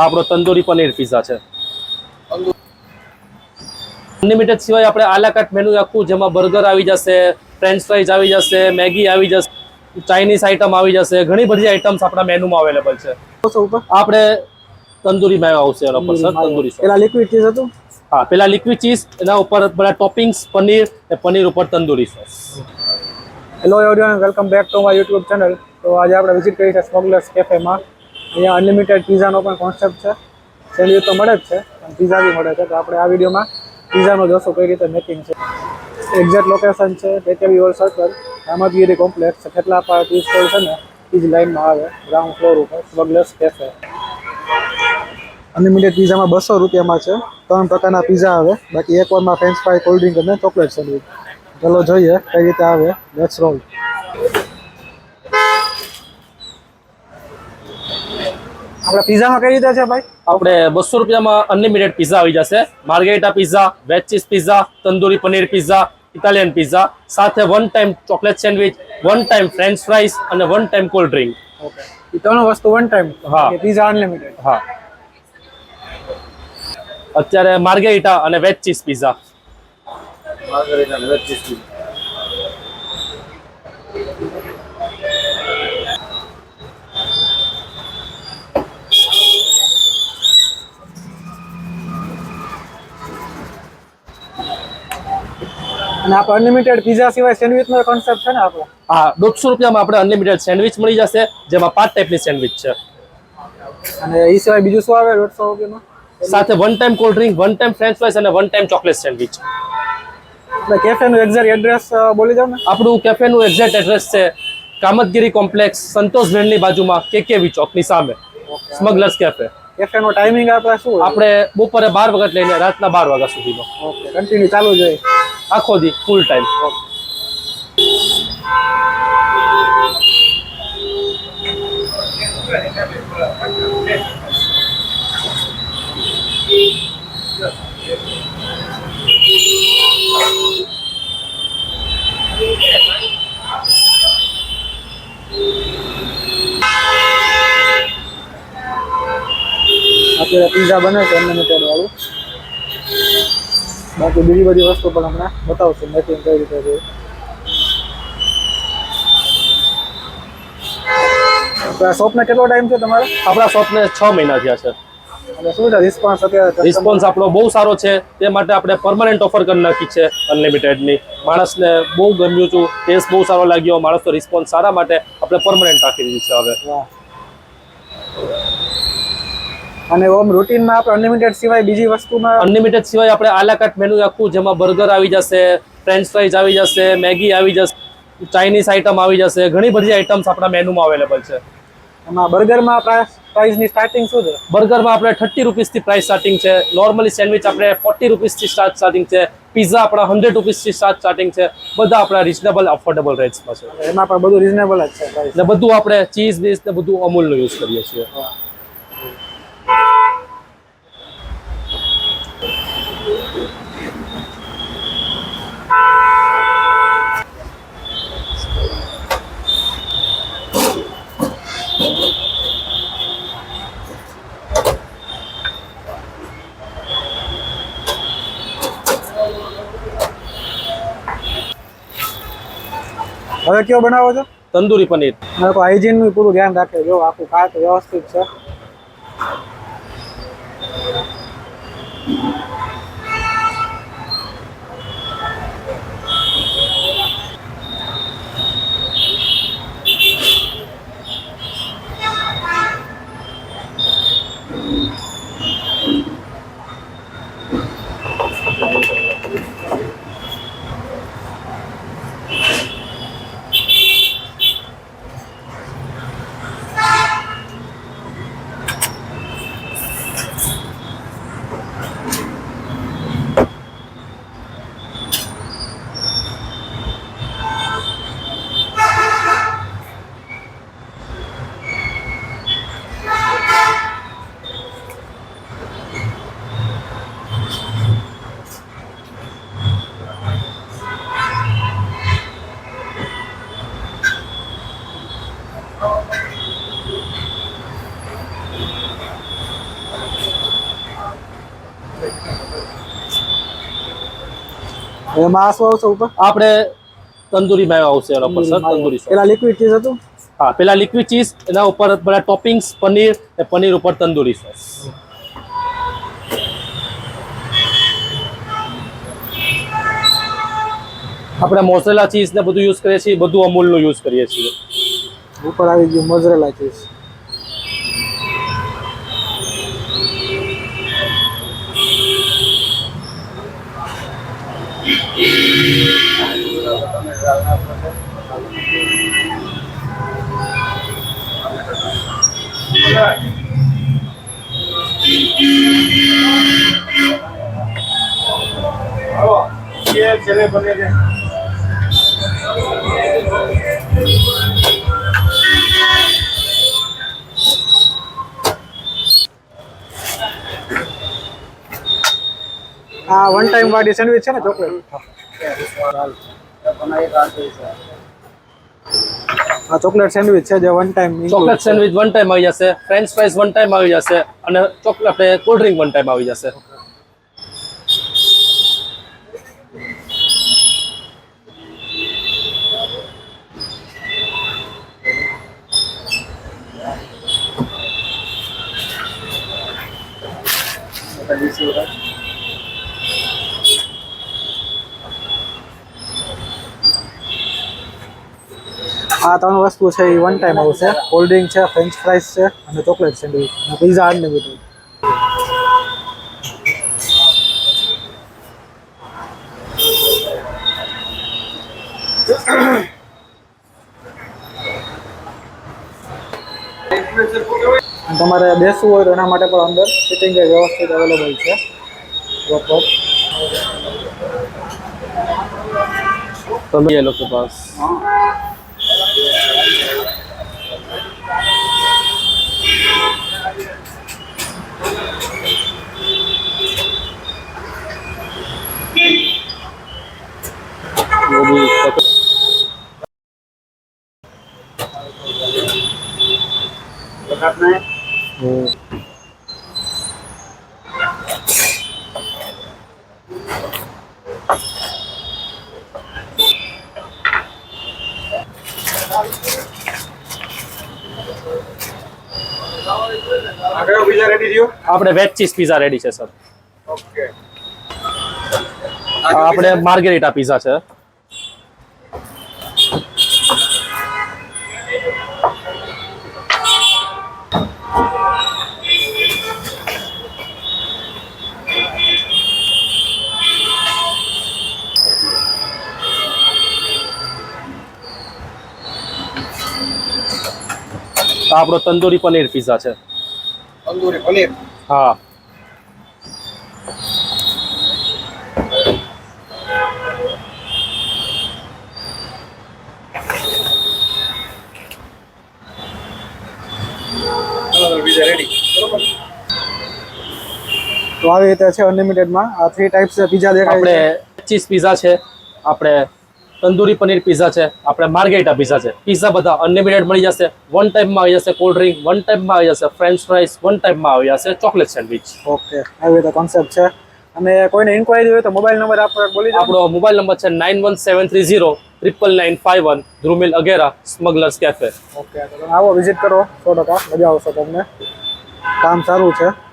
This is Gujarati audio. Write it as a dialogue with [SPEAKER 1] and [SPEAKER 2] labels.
[SPEAKER 1] આ આપણો તંદૂરી પનીર પીઝા છે. અનલિમિટેડ સિવાય આપણે આલાકાટ મેનુ આખું જેમાં બર્ગર આવી જશે ફ્રેન્ચ ફ્રાઈઝ આવી જશે મેગી આવી જશે ચાઇનીઝ આઈટમ આવી જશે ઘણી બધી આઈટમ્સ આપણા મેનુમાં અવેલેબલ છે. આપણે તંદૂરી મેવ આવશે એના પર સર તંદૂરી
[SPEAKER 2] પેલા લિક્વિડ ચીઝ હતું?
[SPEAKER 1] હા પેલા લિક્વિડ ચીઝ એના ઉપર બધા ટોપિંગ્સ પનીર ને પનીર ઉપર tandoori sauce
[SPEAKER 2] hello everyone welcome back to my YouTube channel તો આજે આપણે વિઝિટ કરી છે સ્મગલર્સ કેફેમાં અહીંયા અનલિમિટેડ પીઝાનો પણ કોન્સેપ્ટ છે. સેન્ડવિચ તો મળે જ છે, પણ પીઝા બી મળે છે. તો આપણે આ વિડીયોમાં પીઝાનો જોશું કઈ રીતે મેકિંગ છે. એક્ઝેક્ટ લોકેશન છે ટેકેવી ઓલ સર્કલ રામતગીરી કોમ્પ્લેક્સ કેટલા પાર ટી સ્ટોલ છે ને, એ જ લાઇનમાં આવે. ગ્રાઉન્ડ ફ્લોર ઉપર સ્વગલેસ કેફે અનલિમિટેડ પીઝામાં બસો રૂપિયામાં છે. ત્રણ પ્રકારના પીઝા આવે. બાકી એક વારમાં ફ્રેન્ચ ફ્રાય કોલ્ડ ડ્રિંક અને ચોકલેટ સેન્ડવિચ ચલો જોઈએ કઈ રીતે આવે. લેટ્સ રોલ આપણે પીઝામાં કઈ રીતે છે ભાઈ?
[SPEAKER 1] આપણે બસો રૂપિયામાં અનલિમિટેડ પીઝા આવી જશે. Margherita pizza veg cheese pizza tandoori paneer pizza Italian pizza સાથે one time chocolate sandwich one time French fries અને one time cold drink
[SPEAKER 2] okay એ ત્રણ વસ્તુ વન ટાઈમ
[SPEAKER 1] હા.
[SPEAKER 2] પિઝા અનલિમિટેડ
[SPEAKER 1] હા. અત્યારે માર્ગેરિટા અને વેજ ચીઝ પીઝા
[SPEAKER 2] અને આપણે અનલિમિટેડ પીઝા સિવાય સેન્ડવિચનો કોન્સેપ્ટ છે ને આપણો?
[SPEAKER 1] હા દોઢસો રૂપિયામાં આપણે અનલિમિટેડ સેન્ડવિચ મળી જશે જેમાં પાંચ ટાઈપની સેન્ડવિચ છે.
[SPEAKER 2] અને એ સિવાય બીજું શું આવે દોઢસો રૂપિયામાં?
[SPEAKER 1] સાથે one time cold drink one time French fries અને વન ટાઈમ ચોકલેટ સેન્ડવિચ
[SPEAKER 2] એટલે કેફેનું એક્ઝેક્ટ એડ્રેસ બોલી જાવ ને.
[SPEAKER 1] આપણું કેફેનું એક્ઝેક્ટ એડ્રેસ છે કામતગીરી કોમ્પ્લેક્સ સંતોષ ભેણની બાજુમાં કેકેવી ચોકની સામે. સ્મગલર્સ કેફે
[SPEAKER 2] કેફેનો ટાઈમિંગ આપણે શું
[SPEAKER 1] આપણે બપોરે બાર વખત લઈને રાતના બાર વાગ્યા સુધીનો
[SPEAKER 2] ઓકે કન્ટિન્યુ ચાલુ જ હોય.
[SPEAKER 1] આખો દી ફૂલ ટાઈમ
[SPEAKER 2] અત્યારે પીઝા બને છે અનલિમિટેડ વાળું. બાકી બીજી બધી વસ્તુ પણ હમણાં બતાવશું. મેકિંગ કઈ રીતે છે. આપણા શોપને કેટલો ટાઈમ છે તમારે?
[SPEAKER 1] આપણા શોપને છ મહિના થયા છે.
[SPEAKER 2] અને શું છે? રિસ્પોન્સ અત્યારે
[SPEAKER 1] રિસ્પોન્સ આપણો બહુ સારો છે. તે માટે આપણે પરમનન્ટ ઓફર કરી નાખી છે અનલિમિટેડની માણસને બહુ ગમ્યું છું. ટેસ્ટ બહુ સારો લાગ્યો. માણસનો રિસ્પોન્સ સારા માટે આપણે પરમાનન્ટ રાખી દીધી છે હવે.
[SPEAKER 2] અને ઓમ રૂટીનમાં આપણે અનલિમિટેડ સિવાય બીજી વસ્તુમાં
[SPEAKER 1] અનલિમિટેડ સિવાય આપણે આલાકાટ મેનુ આખું જેમાં બર્ગર આવી જશે ફ્રેન્ચ ફ્રાઈઝ આવી જશે મેગી આવી જશે ચાઇનીઝ આઈટમ આવી જશે ઘણી બધી આઇટમ્સ આપણા મેનુમાં અવેલેબલ છે.
[SPEAKER 2] એમાં બર્ગરમાં પ્રાઇસ પ્રાઇસની સ્ટાર્ટિંગ શું છે?
[SPEAKER 1] બર્ગરમાં આપણે થર્ટી રૂપીસથી પ્રાઇસ સ્ટાર્ટિંગ છે. નોર્મલી સેન્ડવિચ આપણે ફોર્ટી રૂપીસથી સ્ટાર્ટ સ્ટાર્ટિંગ છે. પિઝા આપણા હંડ્રેડ રૂપીસથી સ્ટાર્ટ સ્ટાર્ટિંગ છે. બધા આપણા રિઝનેબલ અફોર્ડેબલ રેટ્સમાં છે.
[SPEAKER 2] એમાં પણ બધું રિઝનેબલ જ છે
[SPEAKER 1] ને બધું આપણે ચીઝ બીઝ ને બધું અમૂલનું યુઝ કરીએ છીએ.
[SPEAKER 2] હવે કયો બનાવો છો?
[SPEAKER 1] તંદૂરી પનીર.
[SPEAKER 2] તો હાઇજીનનું પૂરું ધ્યાન રાખે જો આખું ખાત વ્યવસ્થિત છે. એમાં આ શું આવશે ઉપર?
[SPEAKER 1] આપણે તંદૂરી મેવ આવશે એના ઉપર સર તંદૂરી
[SPEAKER 2] પેલા લિક્વિડ ચીઝ હતું?
[SPEAKER 1] હા પેલા લિક્વિડ ચીઝ એના ઉપર બધા ટોપિંગ્સ પનીર અને પનીર ઉપર તંદૂરી સોસ આપણે મોઝરેલા ચીઝ ને બધું યુઝ કરીએ છીએ બધું અમૂલનું યુઝ કરીએ છીએ.
[SPEAKER 2] ઉપર આવી ગયું મોઝરેલા ચીઝ આ વન ટાઈમ વાળી સેન્ડવિચ છે ને ચોકલેટ આ ચોકલેટ સેન્ડવિચ છે જે one time
[SPEAKER 1] chocolate sandwich one time આવી જશે ફ્રેન્ચ ફ્રાઈઝ વન ટાઈમ આવી જશે અને ચોકલેટ આપણે કોલ્ડ ડ્રિંક વન ટાઈમ આવી જશે.
[SPEAKER 2] આ ત્રણ વસ્તુ છે એ વન ટાઈમ આવશે કોલ્ડ ડ્રિંક છે ફ્રેન્ચ ફ્રાઈઝ છે અને ચોકલેટ સેન્ડવિચ અને પીઝા અનલિમિટેડ તમારે બેસવું હોય તો એના માટે પણ અંદર સિટિંગ વ્યવસ્થિત અવેલેબલ છે. પ્રોપર
[SPEAKER 1] તમે એ લોકો પાસ. वो भी हम्म।
[SPEAKER 3] આગળ બીજા રેડી થયો
[SPEAKER 1] આપણે વેજ ચીઝ પીઝા રેડી છે સર
[SPEAKER 3] ઓકે
[SPEAKER 1] આપણે માર્ગેરિટા પીઝા છે આપણો તંદૂરી પનીર પીઝા છે.
[SPEAKER 3] તંદૂરી પનીર?
[SPEAKER 1] હા
[SPEAKER 3] ચાલો બીજા રેડી બરોબર
[SPEAKER 2] તો આવી રીતે છે અનલિમિટેડમાં આ થ્રી ટાઈપ્સ પીઝા દેખાય
[SPEAKER 1] આપણે ચીઝ પીઝા છે આપણે તંદૂરી પનીર પીઝા છે આપણે માર્ગેટા પીઝા છે. પીઝા બધા અનલિમિટેડ મળી જશે વન ટાઈમમાં આવી જશે કોલ્ડ ડ્રિંક વન ટાઈમમાં આવી જશે ફ્રેન્ચ ફ્રાઈસ વન ટાઈમમાં આવી જશે ચોકલેટ સેન્ડવિચ
[SPEAKER 2] ઓકે આવી રીતે કોન્સેપ્ટ છે. અને કોઈને ઇન્ક્વાયરી હોય તો મોબાઈલ નંબર આપણે બોલી
[SPEAKER 1] આપણો મોબાઈલ નંબર છે nine one seven three zero triple nine five one Dhrumil અગેરા smugglers cafe
[SPEAKER 2] okay આવો વિઝિટ કરો સો ટકા મજા આવશે તમને. કામ સારું છે.